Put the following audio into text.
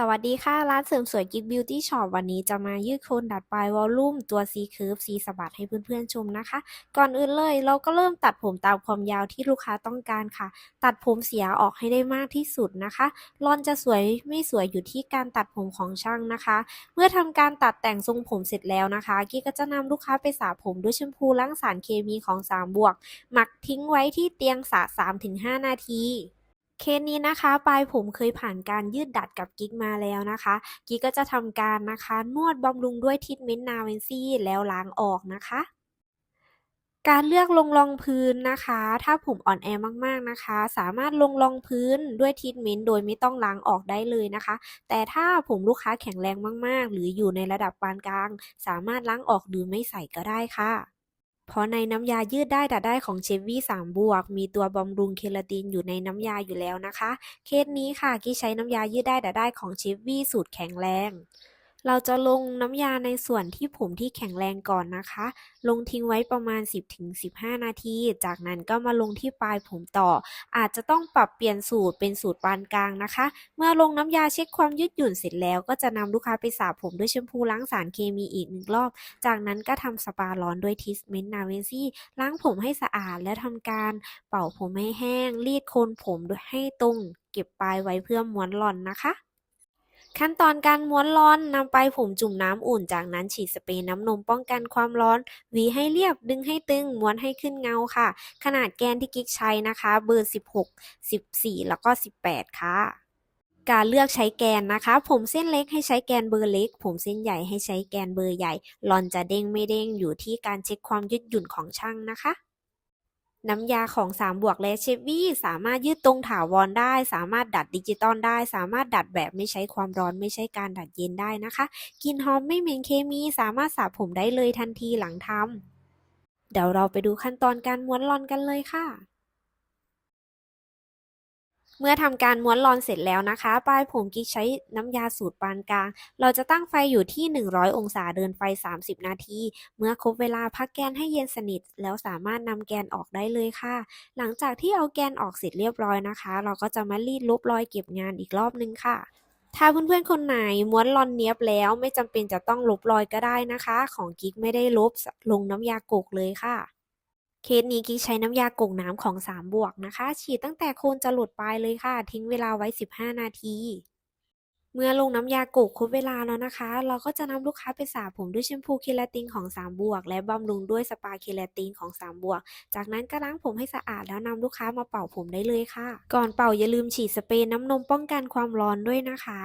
สวัสดีค่ะ ร้านเสริมสวยกิ๊กบิวตี้ช็อปวันนี้จะมายืดโคนดัดปลายวอลลุ่มตัว C curve C สะบัดให้เพื่อนๆชมนะคะ ก่อนอื่นเลยเราก็เริ่มตัดผมตามความยาวที่ลูกค้าต้องการค่ะ ตัดผมเสียออกให้ได้มากที่สุดนะคะรอนจะสวยไม่สวยอยู่ที่การตัดผมของช่างนะคะ เมื่อทำการตัดแต่งทรงผมเสร็จแล้วนะคะกิ๊กก็จะนำลูกค้าไปสระผมด้วยแชมพูล้างสารเคมีของ3บวก หมักทิ้งไว้ที่เตียงสระ3-5 นาที เคสนี้นะคะปลายผมเคยผ่านการยืดดัดกับกิ๊กมาแล้วนะคะ กิ๊กก็จะทำการนะคะ นวดบำรุงด้วยทรีทเมนต์นาเวนซี่แล้วล้างออกนะคะ การเลือกลงรองพื้นนะคะ ถ้าผมอ่อนแอมากๆนะคะ สามารถลงรองพื้นด้วยทรีทเมนต์โดยไม่ต้องล้างออกได้เลยนะคะ แต่ถ้าผมลูกค้าแข็งแรงมากๆ หรืออยู่ในระดับปานกลาง สามารถล้างออกหรือไม่ใส่ก็ได้ค่ะ เพราะในน้ำยายืดได้ดัดได้ของเชฟวี่3บวก มีตัวบำรุงเคลาตินอยู่ในน้ำยาอยู่แล้วนะคะ เคสนี้ค่ะกี้ใช้น้ำยายืดได้ดัดได้ของเชฟวี่สูตรแข็งแรง เราจะลงน้ำยาในส่วนที่ผมที่แข็งแรงก่อนนะคะ ลงทิ้งไว้ประมาณ 10-15 นาที จากนั้นก็มาลงที่ปลายผมต่อ อาจจะต้องปรับเปลี่ยนสูตรเป็นสูตรปานกลางนะคะ เมื่อลงน้ำยาเช็คความยืดหยุ่นเสร็จแล้ว ก็จะนำลูกค้าไปสระผมด้วยแชมพูล้างสารเคมีอีกหนึ่งรอบ จากนั้นก็ทำสปาร้อนด้วยทิสเมนต์นาเวนซี่ล้างผมให้สะอาดและทำการเป่าผมให้แห้ง รีดโคนผมด้วยให้ตรง เก็บปลายไว้เพื่อม้วนหล่อนนะคะ ขั้นตอนการม้วนร้อนนำไปผมจุ่มน้ำอุ่น จากนั้นฉีดสเปรย์น้ำนมป้องกันความร้อนหวีให้เรียบดึงให้ตึงม้วนให้ขึ้นเงาค่ะ ขนาดแกนที่กิ๊กใช้นะคะ เบอร์ 16 14 แล้วก็ 18 ค่ะการเลือกใช้แกนนะคะ ผมเส้นเล็กให้ใช้แกนเบอร์เล็ก ผมเส้นใหญ่ให้ใช้แกนเบอร์ใหญ่หลอนจะเด้งไม่เด้งอยู่ที่การเช็คความยืดหยุ่นของช่างนะคะ น้ำยาของ3บวกและเชฟวี่สามารถยืดตรงถาวรได้ สามารถดัดดิจิตอลได้ สามารถดัดแบบไม่ใช้ความร้อนไม่ใช่การดัดเย็นได้นะคะกลิ่นหอมไม่เหม็นเคมี สามารถสระผมได้เลยทันทีหลังทำเดี๋ยวเราไปดูขั้นตอนการม้วนรอนกันเลยค่ะ เมื่อทำการม้วนรอนเสร็จแล้วนะคะ ปลายผมกิ๊กใช้น้ำยาสูตรปานกลาง เราจะตั้งไฟอยู่ที่ 100 องศาเดินไฟ 30 นาที เมื่อครบเวลาพักแกนให้เย็นสนิท แล้วสามารถนำแกนออกได้เลยค่ะ หลังจากที่เอาแกนออกเสร็จเรียบร้อยนะคะ เราก็จะมารีดลบรอยเก็บงานอีกรอบนึงค่ะถ้าเพื่อนๆ คนไหนม้วนรอนเนี้ยบแล้วไม่จำเป็นจะต้องลบรอยก็ได้นะคะ ของกิ๊กไม่ได้ลบลงน้ำยากกเลยค่ะ เคสนี้กิ๊กใช้น้ำยากกน้ำของ3บวกนะคะ ฉีดตั้งแต่โคนจะหลุดปลายเลยค่ะ ทิ้งเวลาไว้ 15 นาที เมื่อลงน้ำยากกครบเวลาแล้วนะคะ เราก็จะนำลูกค้าไปสระผมด้วยแชมพูเคราตินของ3บวก และบำรุงด้วยสปาเคราตินของ3บวก จากนั้นก็ล้างผมให้สะอาดแล้วนำลูกค้ามาเป่าผมได้เลยค่ะ ก่อนเป่าอย่าลืมฉีดสเปรย์น้ำนมป้องกันความร้อนด้วยนะคะ